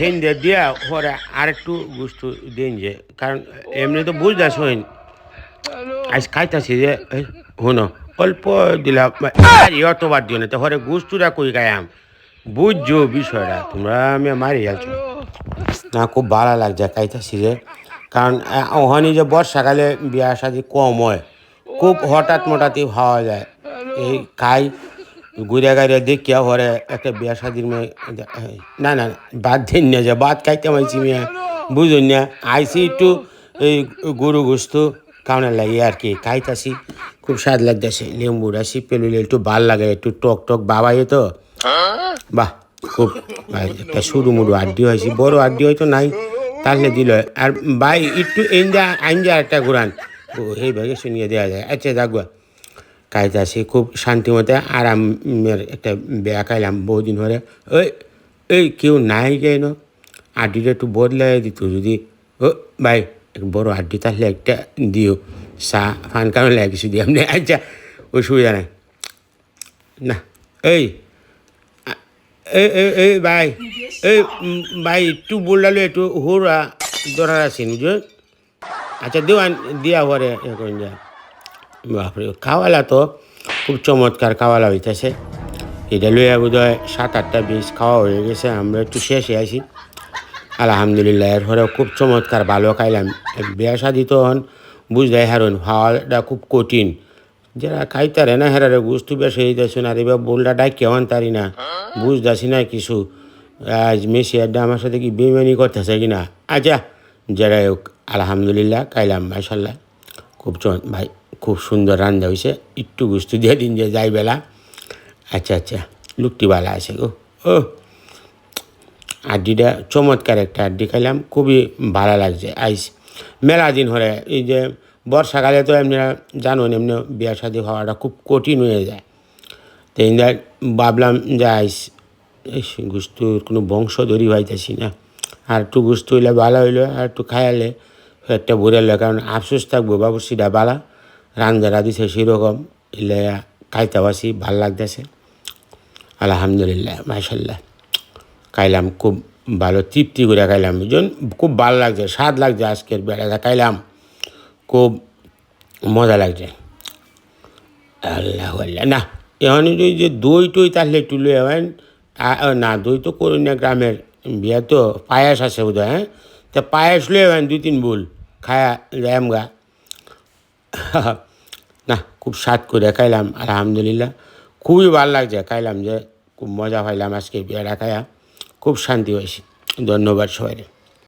হিন্দে দিয়া পরে আরেকটু গুস্তু দিন যে কারণ এমনি তো বুঝদাস হইন। আজ খাইতাছি যে এই, অল্প আর অতবার দিও না তো হরে গুস্তুটা কই গায়াম। বুঝছ বিষয়টা তোমরা আমি মারি যাচ্ছ না খুব ভালো লাগছে খাইতাছি যে। কারণ ওখানে যে বর্ষাকালে বিয়া শাদি কম হয় খুব হঠাৎ মোটাতি পাওয়া যায়। এই খাই ঘুরে গাড়ি দেখিয়া হরে একটা বিয়া শাদির মেয়ে না না, বাদ দিন যে, বাদ খাইতে মাইছি মেয়ে, বুঝুন না আইসি একটু এই গরু গোস্ত কাউনে লাগে আর কি, খাইতাছি, খুব স্বাদ লাগতেছে লেম্বু রাশি, পেলুলে একটু ভালো লাগে, একটু টক টক বাবাই তো। বাহ, খুব একটা সরু মুড়ু আড্ডি হয়েছে, বড় আড্ডি হয়তো নাই, তাহলে দিল, আর ভাই, একটু এনজা আইনজা একটা ঘুরান। ও এই ভাগে শুনিয়ে দেওয়া যায়। আচ্ছা দেখবা খাইতেছি খুব শান্তি মতে আরামের একটা বেয়া খাইলাম বহুদিন ধরে। ওই এই কেউ নাই কেন? আড্ডিটা একটু বদলাই দিত যদি। ও, ভাই বড় আড্ডি তাহলে একটা দিও। চা, ফান কারণ লাগে দিয়ে আপনি আচ্ছা অসুবিধা নাই। না, এই এই এই ভাই এই ভাই, একটু বললালো একটু হোরা দরার আছে বুঝো আচ্ছা দেওয়ান, দিয়া হরে এখন যা। বাপরে খাওয়ালা তো খুব চমৎকার খাওয়ালা হইতেছে। এটা লইয়া বোধ হয় সাত আটটা বীজ খাওয়া হয়ে গেছে, আমরা একটু শেষে আছি আলহামদুলিল্লাহ এর পরে খুব চমৎকার ভালো খাইলাম। বিয়া শাদি তো হন, বুঝলাই হারুন খাওয়াটা খুব কঠিন। যারা খাইতারে না হেরারে গুস্তু বেশি হইতেছে না এবার বোলটা ডাকি হন তারি না, বুঝতেছি না কিছু। আজ মেসি আড্ডা আমার সাথে কি বেমানি করতেছে কিনা আচ্ছা যারা হোক, আলহামদুলিল্লাহ, খাইলাম মাসাল্লাহ খুব চমৎ ভাই খুব সুন্দর রান্না হয়েছে একটু গুস্তু দিয়ে দিন যে যাই বেলা। আচ্ছা আচ্ছা লুকটি বালা আছে গো। ও আড্ডিটা চমৎকার একটা আড্ডি খাইলাম খুবই ভালো লাগছে। আইস মেলা দিন হরে এই যে বর্ষাকালে তো এমনি জানো এমনি বিয়া শাদি হওয়াটা খুব কঠিন হয়ে যায়। তো যে ভাবলাম যে আইস ইস, গুস্তুর কোনো বংশ ধরি হইতেছি না। আর একটু গুস্তু হইলে ভালো হইল আর একটু খাইলে একটা বুড়ালে কারণ আফসোস থাকব বাবু সিটা বালা রান্দারা দিছে সেরকম এলে খাইতে পারছি, ভালো লাগতেছে। আলহামদুলিল্লাহ মাসাল্লাহ খাইলাম খুব ভালো, তৃপ্তি করে খাইলাম। বুঝুন খুব ভালো লাগছে, স্বাদ লাগছে আজকের বেড়াটা খাইলাম। খুব মজা লাগছে। আল্লাহ আল্লাহ। না, এখন যে দই টই তাহলে একটু লয়ে হবেন না, দই তো করুন না, গ্রামের বিয়ে তো, পায়াস আছে বোধ হ্যাঁ? তা পায়াস লয়ে হবেন দুই তিন বুল। খায়া যাম গা না, খুব স্বাদ করে খাইলাম, আলহামদুলিল্লাহ। খুবই ভালো লাগছে, খাইলাম যে, খুব মজা পাইলাম আজকে বিয়েটা খায়া। খুব শান্তি হয়েছে ধন্যবাদ সবাই